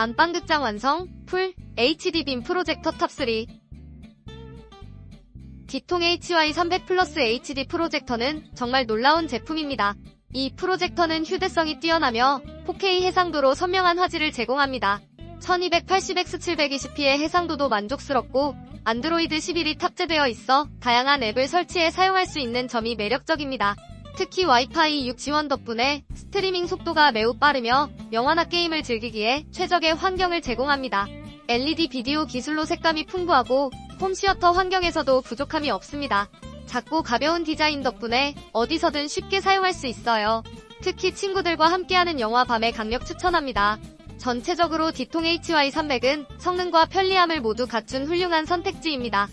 안방극장 완성, 풀, HD 빔 프로젝터 탑3. 디통 HY300 플러스 HD 프로젝터는 정말 놀라운 제품입니다. 이 프로젝터는 휴대성이 뛰어나며 4K 해상도로 선명한 화질을 제공합니다. 1280x 720p의 해상도도 만족스럽고 안드로이드 11이 탑재되어 있어 다양한 앱을 설치해 사용할 수 있는 점이 매력적입니다. 특히 와이파이 6 지원 덕분에 스트리밍 속도가 매우 빠르며 영화나 게임을 즐기기에 최적의 환경을 제공합니다. LED 비디오 기술로 색감이 풍부하고 홈시어터 환경에서도 부족함이 없습니다. 작고 가벼운 디자인 덕분에 어디서든 쉽게 사용할 수 있어요. 특히 친구들과 함께하는 영화 밤에 강력 추천합니다. 전체적으로 디통 HY300은 성능과 편리함을 모두 갖춘 훌륭한 선택지입니다.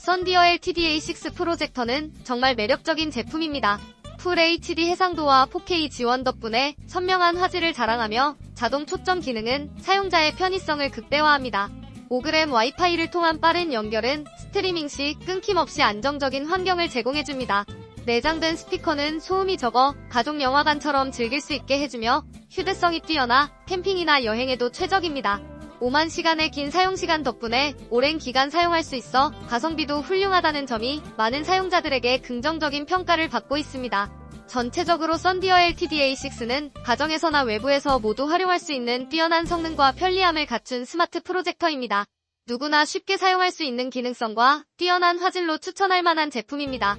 썬디어 LTDA6 프로젝터는 정말 매력적인 제품입니다. 풀 HD 해상도와 4K 지원 덕분에 선명한 화질을 자랑하며 자동 초점 기능은 사용자의 편의성을 극대화합니다. 5g 와이파이를 통한 빠른 연결은 스트리밍 시 끊김없이 안정적인 환경을 제공해줍니다. 내장된 스피커는 소음이 적어 가족 영화관처럼 즐길 수 있게 해주며 휴대성이 뛰어나 캠핑이나 여행에도 최적입니다. 5만 시간의 긴 사용시간 덕분에 오랜 기간 사용할 수 있어 가성비도 훌륭하다는 점이 많은 사용자들에게 긍정적인 평가를 받고 있습니다. 전체적으로 썬디어 LTDA6는 가정에서나 외부에서 모두 활용할 수 있는 뛰어난 성능과 편리함을 갖춘 스마트 프로젝터입니다. 누구나 쉽게 사용할 수 있는 기능성과 뛰어난 화질로 추천할 만한 제품입니다.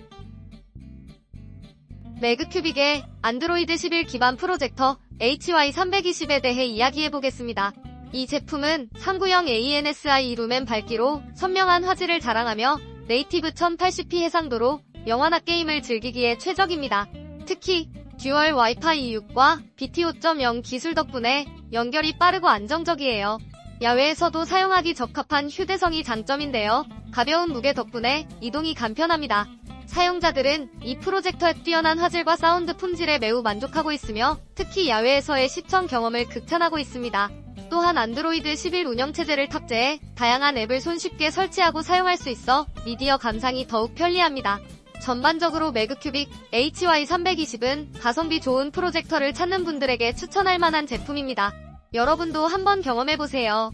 매그큐빅의 안드로이드 11 기반 프로젝터 HY320에 대해 이야기해보겠습니다. 이 제품은 상구형 ANSI 루멘 밝기로 선명한 화질을 자랑하며 네이티브 1080p 해상도로 영화나 게임을 즐기기에 최적입니다. 특히 듀얼 와이파이 6과 BT 5.0 기술 덕분에 연결이 빠르고 안정적이에요. 야외에서도 사용하기 적합한 휴대성이 장점인데요. 가벼운 무게 덕분에 이동이 간편합니다. 사용자들은 이 프로젝터의 뛰어난 화질과 사운드 품질에 매우 만족하고 있으며 특히 야외에서의 시청 경험을 극찬하고 있습니다. 또한 안드로이드 11 운영체제를 탑재해 다양한 앱을 손쉽게 설치하고 사용할 수 있어 미디어 감상이 더욱 편리합니다. 전반적으로 매그큐빅 HY320은 가성비 좋은 프로젝터를 찾는 분들에게 추천할 만한 제품입니다. 여러분도 한번 경험해보세요.